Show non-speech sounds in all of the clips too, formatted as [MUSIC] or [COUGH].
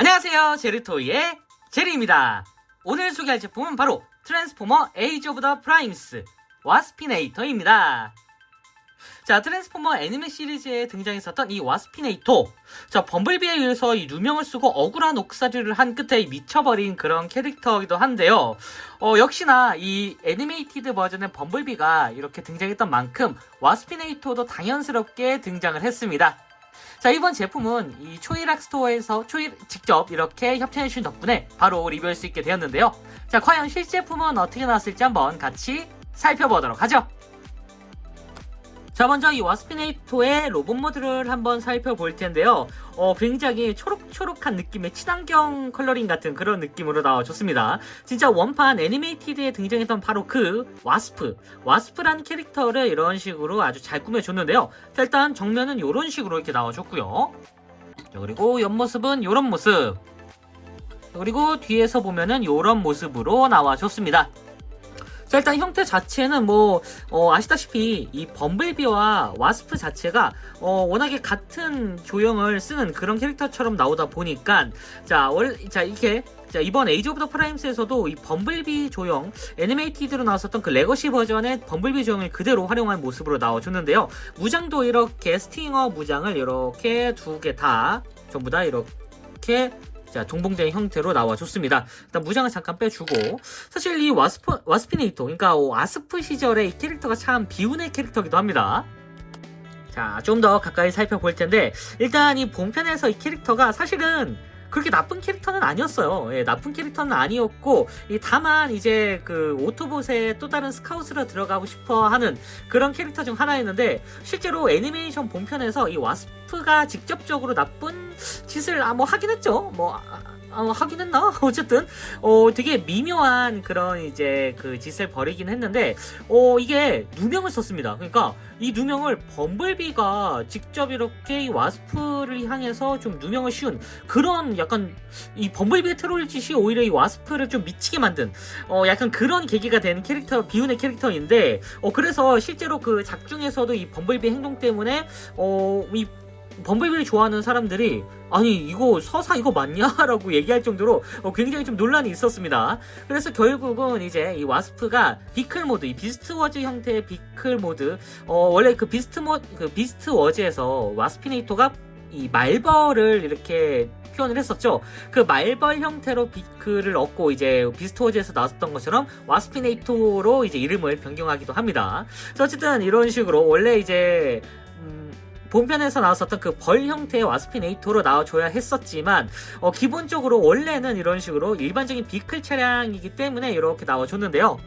안녕하세요. 제르토이의 제리입니다. 오늘 소개할 제품은 바로 트랜스포머 에이지 오브 더 프라임스 와스피네이터입니다. 자, 트랜스포머 애니메 시리즈에 등장했었던 이 와스피네이터. 자, 범블비에 의해서 이 누명을 쓰고 억울한 옥살이를 한 끝에 미쳐버린 그런 캐릭터이기도 한데요. 어, 역시나 이 애니메이티드 버전의 범블비가 이렇게 등장했던 만큼 와스피네이터도 당연스럽게 등장을 했습니다. 자, 이번 제품은 이 초이락 스토어에서 초이 직접 이렇게 협찬해 주신 덕분에 바로 리뷰할 수 있게 되었는데요. 자, 과연 실제품은 어떻게 나왔을지 한번 같이 살펴보도록 하죠. 자, 먼저 이 와스피네이토의 로봇 모드를 한번 살펴볼 텐데요. 어, 굉장히 초록초록한 느낌의 친환경 컬러링 같은 그런 느낌으로 나와줬습니다. 진짜 원판 애니메이티드에 등장했던 바로 그 와스프, 와스프라는 캐릭터를 이런 식으로 아주 잘 꾸며줬는데요. 자, 일단 정면은 이런 식으로 이렇게 나와줬고요. 자, 그리고 옆모습은 이런 모습. 그리고 뒤에서 보면은 이런 모습으로 나와줬습니다. 자, 일단 형태 자체는 뭐, 어, 아시다시피 이 범블비와 와스프 자체가, 어, 워낙에 같은 조형을 쓰는 그런 캐릭터처럼 나오다 보니까, 자, 월, 자, 이렇게, 자, 이번 에이지 오브 더 프라임스에서도 이 범블비 조형, 애니메이티드로 나왔었던 그 레거시 버전의 범블비 조형을 그대로 활용한 모습으로 나와줬는데요. 무장도 이렇게 스팅어 무장을 이렇게 두 개 다, 전부 다 이렇게 자, 동봉된 형태로 나와줬습니다. 일단 무장을 잠깐 빼주고 사실 이 와스프, 와스피네이터 그러니까 와스프 시절의 이 캐릭터가 참 비운의 캐릭터기도 합니다. 자, 좀 더 가까이 살펴볼 텐데 일단 이 본편에서 이 캐릭터가 사실은 그렇게 나쁜 캐릭터는 아니었어요. 예, 나쁜 캐릭터는 아니었고, 이 다만 이제 그 오토봇의 또 다른 스카웃으로 들어가고 싶어 하는 그런 캐릭터 중 하나였는데, 실제로 애니메이션 본편에서 이 와스프가 직접적으로 나쁜 짓을 아, 뭐 하긴 했죠. 뭐, 아, 아, 하긴 했나? [LAUGHS] 어쨌든, 어, 되게 미묘한 그런 이제 그 짓을 벌이긴 했는데, 어, 이게 누명을 썼습니다. 그러니까 이 누명을 범블비가 직접 이렇게 이 와스프를 향해서 좀 누명을 씌운 그런 약간 이 범블비의 트롤 짓이 오히려 이 와스프를 좀 미치게 만든 어 약간 그런 계기가 된 캐릭터 비운의 캐릭터인데 어 그래서 실제로 그 작중에서도 이 범블비 행동 때문에 어 이 범블비를 좋아하는 사람들이 아니 이거 서사 이거 맞냐라고 [LAUGHS] 얘기할 정도로 어, 굉장히 좀 논란이 있었습니다. 그래서 결국은 이제 이 와스프가 비클 모드, 이 비스트 워즈 형태의 비클 모드, 어, 원래 그 비스트 모, 그 비스트 워즈에서 와스피네이터가 이 말벌을 이렇게 표현을 했었죠. 그 말벌 형태로 비클을 얻고 이제 비스트 워즈에서 나왔던 것처럼 와스피네이터로 이제 이름을 변경하기도 합니다. 자, 어쨌든 이런 식으로 원래 이제 음, 본편에서 나왔었던 그 벌 형태의 와스피네이터로 나와줘야 했었지만 어, 기본적으로 원래는 이런 식으로 일반적인 비클 차량이기 때문에 이렇게 나와줬는데요.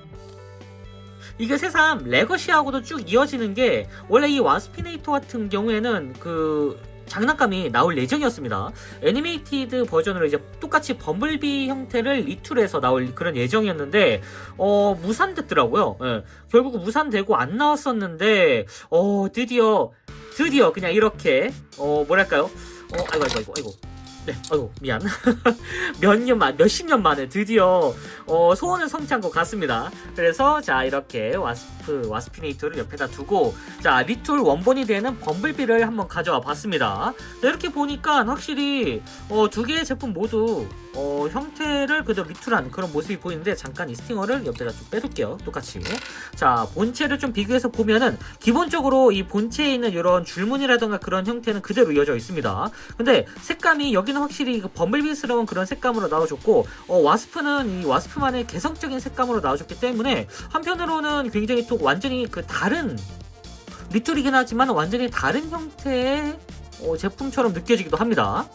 이게 새삼 레거시하고도 쭉 이어지는 게 원래 이 와스피네이터 같은 경우에는 그 장난감이 나올 예정이었습니다. 애니메이티드 버전으로 이제 똑같이 범블비 형태를 리툴해서 나올 그런 예정이었는데 어 무산됐더라고요. 예. 결국 무산되고 안 나왔었는데 어 드디어 드디어 그냥 이렇게 어 뭐랄까요? 어 아이고 아이고 아이고 아이고 네 아이고 미안 [LAUGHS] 몇 년 만 몇십 년 만에 드디어 어 소원을 성취한 것 같습니다. 그래서 자 이렇게 와스프 와스피네이터를 옆에다 두고 자 리툴 원본이 되는 범블비를 한번 가져와 봤습니다. 자, 이렇게 보니까 확실히 어, 두 개의 제품 모두 어, 형태를 그대로 리툴한 그런 모습이 보이는데 잠깐 이 스팅어를 옆에다 좀 빼둘게요. 똑같이. 자 본체를 좀 비교해서 보면은 기본적으로 이 본체에 있는 이런 줄무늬라던가 그런 형태는 그대로 이어져 있습니다. 근데 색감이 여기는 확실히 그 범블비스러운 그런 색감으로 나와줬고 어, 와스프는 이 와스프만의 개성적인 색감으로 나와줬기 때문에 한편으로는 굉장히 또 완전히 그 다른 리툴이긴 하지만 완전히 다른 형태의 어, 제품처럼 느껴지기도 합니다.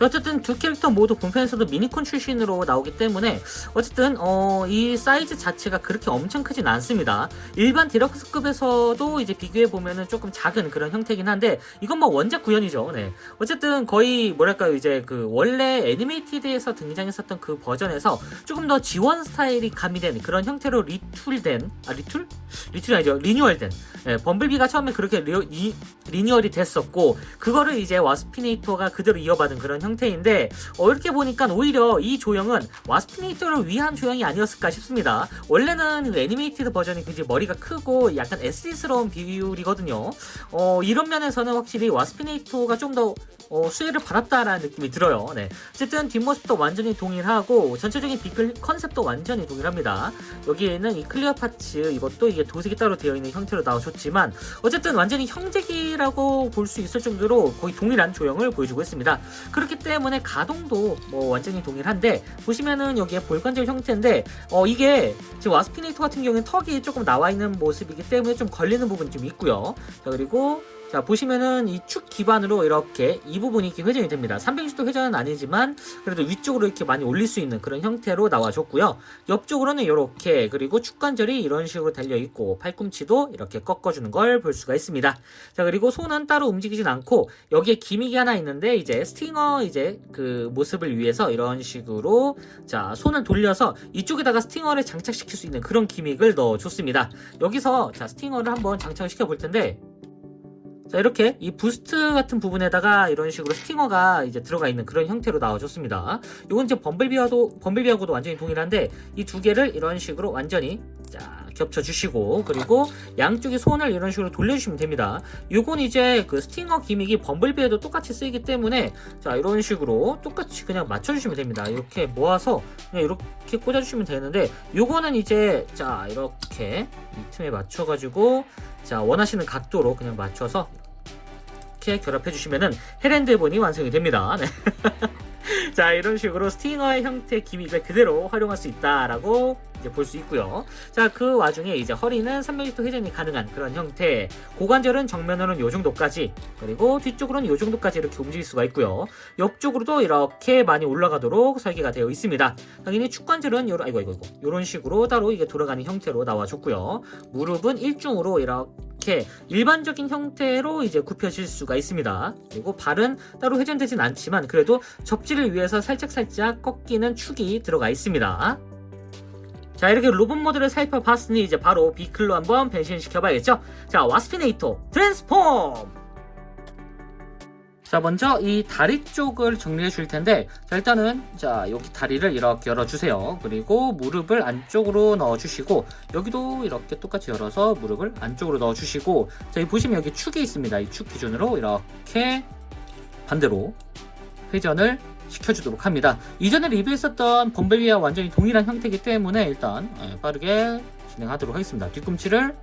자, 어쨌든 두 캐릭터 모두 본편에서도 미니콘 출신으로 나오기 때문에 어쨌든 어, 이 사이즈 자체가 그렇게 엄청 크진 않습니다. 일반 디럭스급에서도 이제 비교해 보면은 조금 작은 그런 형태긴 한데 이건 뭐 원작 구현이죠. 네. 어쨌든 거의 뭐랄까요 이제 그 원래 애니메이티드에서 등장했었던 그 버전에서 조금 더 지원 스타일이 가미된 그런 형태로 리툴된 아 리툴? 리툴이 아니죠 리뉴얼된 예, 범블비가 처음에 그렇게 리, 리, 리뉴얼이 됐었고 그거를 이제 와스피네이터가 그대로 이어받은 그런 형태인데 어, 이렇게 보니까 오히려 이 조형은 와스피네이터를 위한 조형이 아니었을까 싶습니다. 원래는 그 애니메이티드 버전이 굉장히 머리가 크고 약간 SE스러운 비율이거든요. 어, 이런 면에서는 확실히 와스피네이터가 좀더 어, 수혜를 받았다라는 느낌이 들어요. 네. 어쨌든 뒷모습도 완전히 동일하고 전체적인 비클 컨셉도 완전히 동일합니다. 여기에는 이 클리어 파츠 이것도 이게 도색이 따로 되어 있는 형태로 나와줬지만 어쨌든 완전히 형제기 라고 볼 수 있을 정도로 거의 동일한 조형을 보여주고 있습니다. 그렇기 때문에 가동도 뭐 완전히 동일한데 보시면은 여기에 볼관절 형태인데 어 이게 지금 와스피네이터 같은 경우는 턱이 조금 나와 있는 모습이기 때문에 좀 걸리는 부분이 좀 있고요. 자 그리고 자 보시면은 이 축 기반으로 이렇게 이 부분이 이렇게 회전이 됩니다. 360도 회전은 아니지만 그래도 위쪽으로 이렇게 많이 올릴 수 있는 그런 형태로 나와줬고요. 옆쪽으로는 이렇게 그리고 축관절이 이런 식으로 달려 있고 팔꿈치도 이렇게 꺾어주는 걸 볼 수가 있습니다. 자 그리고 손은 따로 움직이진 않고 여기에 기믹이 하나 있는데 이제 스팅어 이제 그 모습을 위해서 이런 식으로 자 손을 돌려서 이쪽에다가 스팅어를 장착시킬 수 있는 그런 기믹을 넣어줬습니다. 여기서 자 스팅어를 한번 장착을 시켜 볼 텐데 자 이렇게 이 부스트 같은 부분에다가 이런 식으로 스팅어가 이제 들어가 있는 그런 형태로 나와줬습니다. 이건 이제 범블비와도 범블비하고도 완전히 동일한데 이 두 개를 이런 식으로 완전히 자 겹쳐 주시고 그리고 양쪽에 손을 이런 식으로 돌려주시면 됩니다. 이건 이제 그 스팅어 기믹이 범블비에도 똑같이 쓰이기 때문에 자 이런 식으로 똑같이 그냥 맞춰주시면 됩니다. 이렇게 모아서 그냥 이렇게 꽂아주시면 되는데 요거는 이제 자 이렇게 이 틈에 맞춰가지고 자 원하시는 각도로 그냥 맞춰서 이렇게 결합해 주시면은 헤렌드본이 완성이 됩니다. 네. [LAUGHS] 자 이런 식으로 스팅어의 형태 기믹을 그대로 활용할 수 있다라고 이제 볼 수 있고요. 자 그 와중에 이제 허리는 360도 회전이 가능한 그런 형태, 고관절은 정면으로는 요 정도까지, 그리고 뒤쪽으로는 요 정도까지 이렇게 움직일 수가 있고요. 옆쪽으로도 이렇게 많이 올라가도록 설계가 되어 있습니다. 당연히 축관절은 요런 아이고 아이고 요런 식으로 따로 이게 돌아가는 형태로 나와줬고요. 무릎은 일중으로 이렇게 일반적인 형태로 이제 굽혀질 수가 있습니다. 그리고 발은 따로 회전되진 않지만 그래도 접지를 위해서 살짝살짝 꺾이는 축이 들어가 있습니다. 자 이렇게 로봇 모드를 살펴봤으니 이제 바로 비클로 한번 변신시켜 봐야겠죠? 자 와스피네이터 트랜스폼! 자 먼저 이 다리 쪽을 정리해 줄 텐데 자 일단은 자 여기 다리를 이렇게 열어 주세요. 그리고 무릎을 안쪽으로 넣어 주시고 여기도 이렇게 똑같이 열어서 무릎을 안쪽으로 넣어 주시고 자 여기 보시면 여기 축이 있습니다. 이 축 기준으로 이렇게 반대로 회전을 시켜주도록 합니다. 이전에 리뷰했었던 범벨비와 완전히 동일한 형태이기 때문에 일단 예, 빠르게 진행하도록 하겠습니다. 뒤꿈치를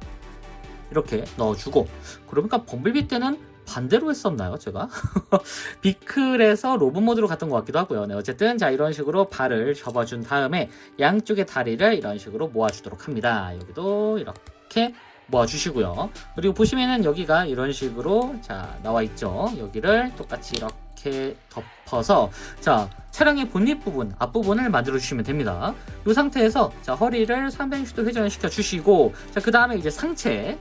이렇게 넣어주고 그러니까 범벨비 때는 반대로 했었나요 제가? [LAUGHS] 비클에서 로봇 모드로 갔던 것 같기도 하고요. 네, 어쨌든 자 이런 식으로 발을 접어준 다음에 양쪽의 다리를 이런 식으로 모아주도록 합니다. 여기도 이렇게 모아주시고요. 그리고 보시면은 여기가 이런 식으로 자 나와 있죠. 여기를 똑같이 이렇게 덮어서 자 차량의 본닛 부분 앞부분을 만들어 주시면 됩니다. 이 상태에서 자 허리를 360도 회전을 시켜 주시고 자그 다음에 이제 상체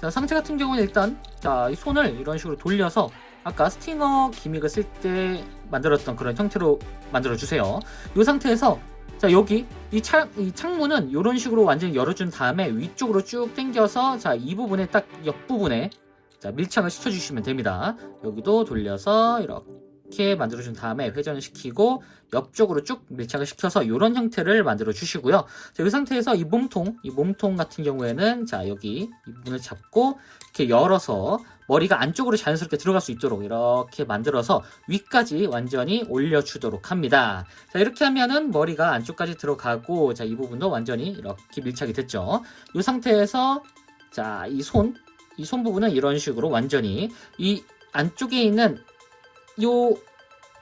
자 상체 같은 경우는 일단 자이 손을 이런 식으로 돌려서 아까 스팅어 기믹을 쓸 때 만들었던 그런 형태로 만들어 주세요. 이 상태에서 자 여기 이, 창, 이 창문은 이런 식으로 완전히 열어준 다음에 위쪽으로 쭉 당겨서 자 이 부분에 딱 옆부분에 자 밀착을 시켜주시면 됩니다. 여기도 돌려서 이렇게 만들어준 다음에 회전을 시키고 옆쪽으로 쭉 밀착을 시켜서 이런 형태를 만들어 주시고요. 자, 이 상태에서 이 몸통, 이 몸통 같은 경우에는 자 여기 이 부분을 잡고 이렇게 열어서 머리가 안쪽으로 자연스럽게 들어갈 수 있도록 이렇게 만들어서 위까지 완전히 올려주도록 합니다. 자 이렇게 하면은 머리가 안쪽까지 들어가고 자 이 부분도 완전히 이렇게 밀착이 됐죠. 이 상태에서 자 이 손, 이 손 부분은 이런 식으로 완전히 이 안쪽에 있는 요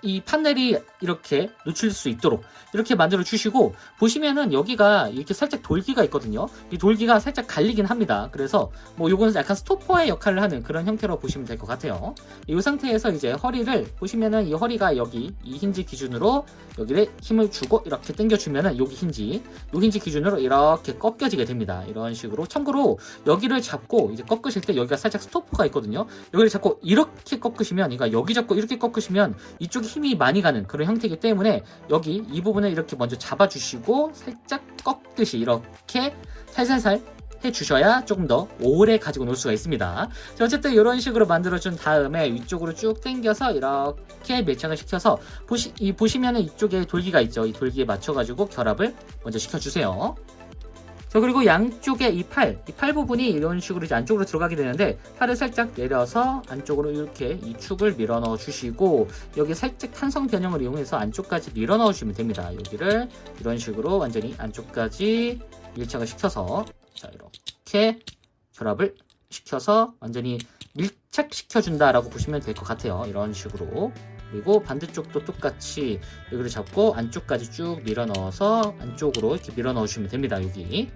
이 판넬이 이렇게 노출될 수 있도록 이렇게 만들어 주시고 보시면은 여기가 이렇게 살짝 돌기가 있거든요. 이 돌기가 살짝 갈리긴 합니다. 그래서 뭐 요거는 약간 스토퍼의 역할을 하는 그런 형태로 보시면 될 것 같아요. 이 상태에서 이제 허리를 보시면은 이 허리가 여기 이 힌지 기준으로 여기를 힘을 주고 이렇게 당겨주면은 여기 힌지 요 힌지 기준으로 이렇게 꺾여지게 됩니다. 이런 식으로 참고로 여기를 잡고 이제 꺾으실 때 여기가 살짝 스토퍼가 있거든요. 여기를 잡고 이렇게 꺾으시면 그러니까 여기 잡고 이렇게 꺾으시면 이쪽이 힘이 많이 가는 그런 형태이기 때문에 여기 이 부분을 이렇게 먼저 잡아주시고 살짝 꺾듯이 이렇게 살살살 해주셔야 조금 더 오래 가지고 놀 수가 있습니다. 자, 어쨌든 이런 식으로 만들어준 다음에 위쪽으로 쭉 당겨서 이렇게 밀착을 시켜서 보시, 이 보시면은 이쪽에 돌기가 있죠. 이 돌기에 맞춰가지고 결합을 먼저 시켜주세요. 자 그리고 양쪽에 이 팔, 이 팔 부분이 이런 식으로 이제 안쪽으로 들어가게 되는데 팔을 살짝 내려서 안쪽으로 이렇게 이 축을 밀어 넣어 주시고 여기 살짝 탄성 변형을 이용해서 안쪽까지 밀어 넣어 주시면 됩니다. 여기를 이런 식으로 완전히 안쪽까지 밀착을 시켜서 자 이렇게 결합을 시켜서 완전히 밀착시켜 준다라고 보시면 될 것 같아요. 이런 식으로 그리고 반대쪽도 똑같이 여기를 잡고 안쪽까지 쭉 밀어 넣어서 안쪽으로 이렇게 밀어 넣으시면 됩니다. 여기.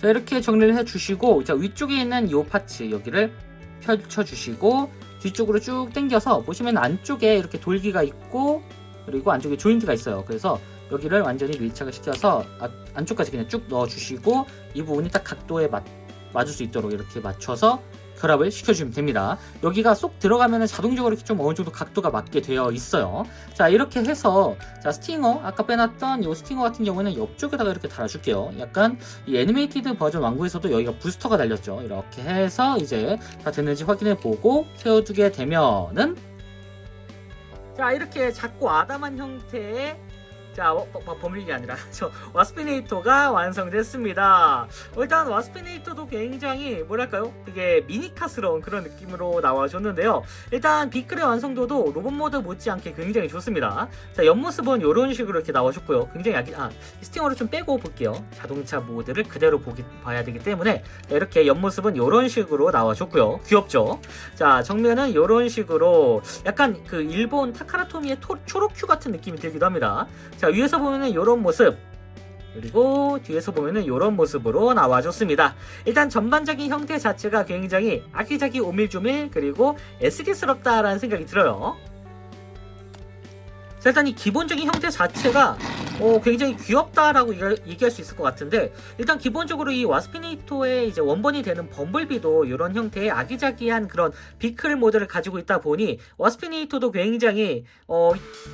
자, 이렇게 정리를 해 주시고, 자, 위쪽에 있는 이 파츠 여기를 펼쳐 주시고, 뒤쪽으로 쭉 당겨서 보시면 안쪽에 이렇게 돌기가 있고, 그리고 안쪽에 조인트가 있어요. 그래서 여기를 완전히 밀착을 시켜서 아- 안쪽까지 그냥 쭉 넣어 주시고, 이 부분이 딱 각도에 맞, 맞을 수 있도록 이렇게 맞춰서 결합을 시켜주면 됩니다. 여기가 쏙 들어가면 자동적으로 이렇게 좀 어느 정도 각도가 맞게 되어 있어요. 자 이렇게 해서 자 스팅어 아까 빼놨던 이 스팅어 같은 경우는 옆쪽에다가 이렇게 달아줄게요. 약간 이 애니메이티드 버전 왕구에서도 여기가 부스터가 달렸죠. 이렇게 해서 이제 다 됐는지 확인해 보고 세워두게 되면은 자 이렇게 작고 아담한 형태의 자 어, 어, 버밀이 아니라 [LAUGHS] 저 와스피네이터가 완성됐습니다. 어, 일단 와스피네이터도 굉장히 뭐랄까요 되게 미니카스러운 그런 느낌으로 나와줬는데요. 일단 비클의 완성도도 로봇 모드 못지않게 굉장히 좋습니다. 자 옆모습은 이런 식으로 이렇게 나와줬고요. 굉장히 약이 아 스팅어를 좀 빼고 볼게요. 자동차 모드를 그대로 보기 봐야 되기 때문에 이렇게 옆모습은 이런 식으로 나와줬고요. 귀엽죠? 자 정면은 이런 식으로 약간 그 일본 타카라토미의 토- 초록큐 같은 느낌이 들기도 합니다. 자 위에서 보면은 이런 모습 그리고 뒤에서 보면은 이런 모습으로 나와줬습니다. 일단 전반적인 형태 자체가 굉장히 아기자기 오밀조밀 그리고 애쓰게스럽다라는 생각이 들어요. 자, 일단 이 기본적인 형태 자체가 어, 굉장히 귀엽다라고 얘기할, 수 있을 것 같은데 일단 기본적으로 이 와스피네이토의 이제 원본이 되는 범블비도 이런 형태의 아기자기한 그런 비클 모드를 가지고 있다 보니 와스피네이토도 굉장히 어,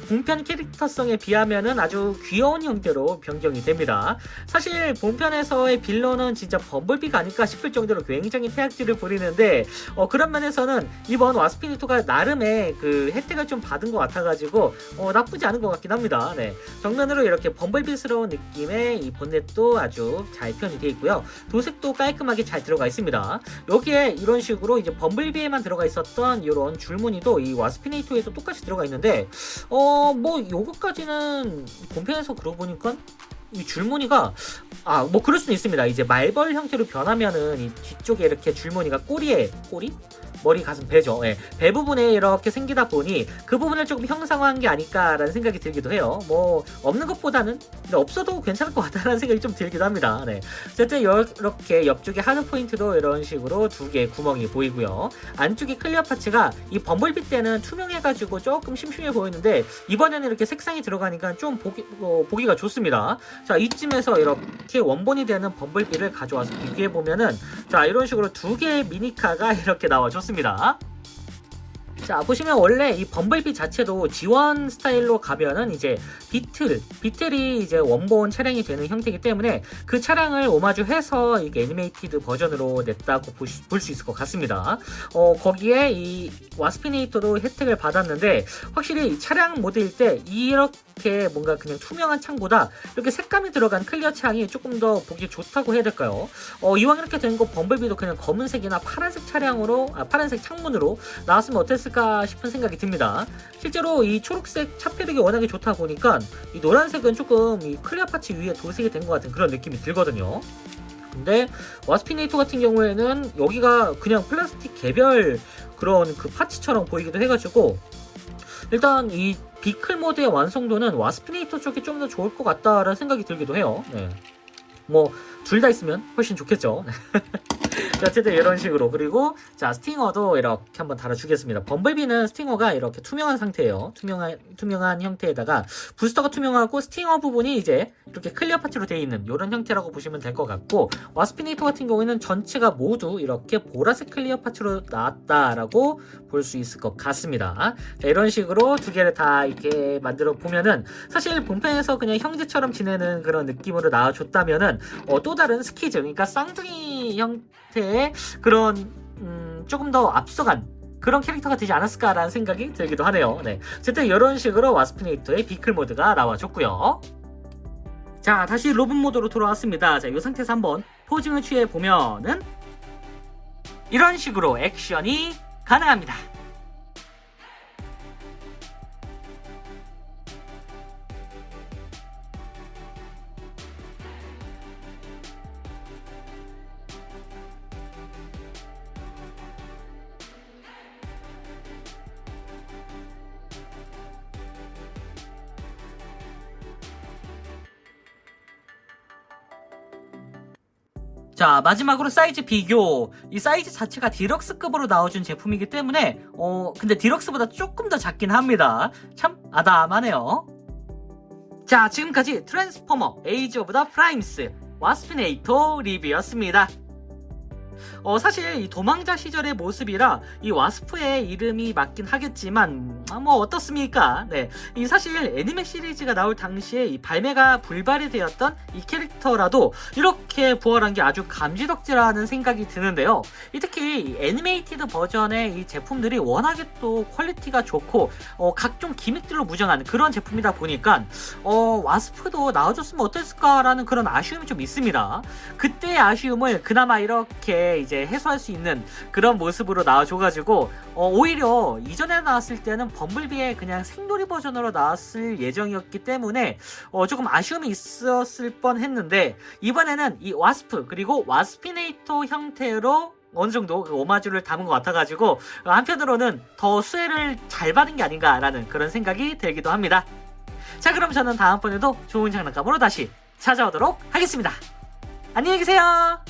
본편 캐릭터성에 비하면은 아주 귀여운 형태로 변경이 됩니다. 사실 본편에서의 빌런은 진짜 범블비가 아닐까 싶을 정도로 굉장히 태악질을 부리는데 어, 그런 면에서는 이번 와스피니토가 나름의 그 혜택을 좀 받은 것 같아가지고 어, 나 쁘지 않은 것 같긴 합니다. 네. 정면으로 이렇게 범블비스러운 느낌의 이 본넷도 아주 잘 표현이 되어 있고요. 도색도 깔끔하게 잘 들어가 있습니다. 여기에 이런 식으로 이제 범블비에만 들어가 있었던 이런 줄무늬도 이 와스피네이토에도 똑같이 들어가 있는데 어 뭐 요거까지는 본편에서 그러고 보니까 이 줄무늬가 아 뭐 그럴 수는 있습니다. 이제 말벌 형태로 변하면은 이 뒤쪽에 이렇게 줄무늬가 꼬리에 꼬리 머리 가슴 배죠. 예. 배 부분에 이렇게 생기다 보니 그 부분을 조금 형상화한 게 아닐까라는 생각이 들기도 해요. 뭐 없는 것보다는 근데 없어도 괜찮을 것 같다는 생각이 좀 들기도 합니다. 네. 어쨌든 이렇게 옆쪽에 하드 포인트도 이런 식으로 두 개의 구멍이 보이고요. 안쪽에 클리어 파츠가 이 범블비 때는 투명해가지고 조금 심심해 보이는데 이번에는 이렇게 색상이 들어가니까 좀 보기, 어, 보기가 좋습니다. 자 이쯤에서 이렇게 원본이 되는 범블비를 가져와서 비교해 보면은 자 이런 식으로 두 개의 미니카가 [LAUGHS] 이렇게 나와줬습니다. 하겠습니다. 자 보시면 원래 이 범블비 자체도 지원 스타일로 가면은 이제 비틀 비틀이 이제 원본 차량이 되는 형태이기 때문에 그 차량을 오마주해서 이게 애니메이티드 버전으로 냈다고 볼 수 있을 것 같습니다. 어 거기에 이 와스피네이터도 혜택을 받았는데 확실히 이 차량 모드일 때 이렇게 뭔가 그냥 투명한 창보다 이렇게 색감이 들어간 클리어 창이 조금 더 보기 좋다고 해야 될까요? 어 이왕 이렇게 된 거 범블비도 그냥 검은색이나 파란색 차량으로 아 파란색 창문으로 나왔으면 어땠을까 싶은 생각이 듭니다. 실제로 이 초록색 차폐력이 워낙에 좋다 보니까 이 노란색은 조금 이 클리어 파츠 위에 도색이 된 것 같은 그런 느낌이 들거든요. 근데 와스피네이터 같은 경우에는 여기가 그냥 플라스틱 개별 그런 그 파츠처럼 보이기도 해가지고 일단 이 비클 모드의 완성도는 와스피네이터 쪽이 좀 더 좋을 것 같다라는 생각이 들기도 해요. 네. 뭐둘 다 있으면 훨씬 좋겠죠. [LAUGHS] 자, 어쨌든 이런 식으로 그리고 자 스팅어도 이렇게 한번 달아주겠습니다. 범블비는 스팅어가 이렇게 투명한 상태예요. 투명한 투명한 형태에다가 부스터가 투명하고 스팅어 부분이 이제 이렇게 클리어 파츠로 되어 있는 이런 형태라고 보시면 될 것 같고 와스피네이터 같은 경우에는 전체가 모두 이렇게 보라색 클리어 파츠로 나왔다라고 볼 수 있을 것 같습니다. 자, 이런 식으로 두 개를 다 이렇게 만들어 보면은 사실 본편에서 그냥 형제처럼 지내는 그런 느낌으로 나와줬다면은 어, 또 다른 스키즈 그러니까 쌍둥이 형태 의 그런 음, 조금 더 앞서간 그런 캐릭터가 되지 않았을까라는 생각이 들기도 하네요. 네. 어쨌든 이런 식으로 와스피네이터의 비클 모드가 나와줬고요. 자, 다시 로봇 모드로 돌아왔습니다. 자, 이 상태에서 한번 포징을 취해 보면은 이런 식으로 액션이 가능합니다. 자, 마지막으로 사이즈 비교. 이 사이즈 자체가 디럭스급으로 나와준 제품이기 때문에, 어, 근데 디럭스보다 조금 더 작긴 합니다. 참 아담하네요. 자, 지금까지 트랜스포머 에이지 오브 더 프라임스 와스피네이터 리뷰였습니다. 어, 사실 이 도망자 시절의 모습이라 이 와스프의 이름이 맞긴 하겠지만 아, 뭐 어떻습니까? 네, 이 사실 애니메 시리즈가 나올 당시에 이 발매가 불발이 되었던 이 캐릭터라도 이렇게 부활한 게 아주 감지덕지라는 생각이 드는데요. 이 특히 이 애니메이티드 버전의 이 제품들이 워낙에 또 퀄리티가 좋고 어, 각종 기믹들로 무장한 그런 제품이다 보니까 어, 와스프도 나와줬으면 어땠을까라는 그런 아쉬움이 좀 있습니다. 그때의 아쉬움을 그나마 이렇게 이제 해소할 수 있는 그런 모습으로 나와줘가지고 어, 오히려 이전에 나왔을 때는 범블비의 그냥 생놀이 버전으로 나왔을 예정이었기 때문에 어, 조금 아쉬움이 있었을 뻔했는데 이번에는 이 와스프 그리고 와스피네이터 형태로 어느 정도 그 오마주를 담은 것 같아가지고 한편으로는 더 수혜를 잘 받은 게 아닌가라는 그런 생각이 들기도 합니다. 자 그럼 저는 다음번에도 좋은 장난감으로 다시 찾아오도록 하겠습니다. 안녕히 계세요.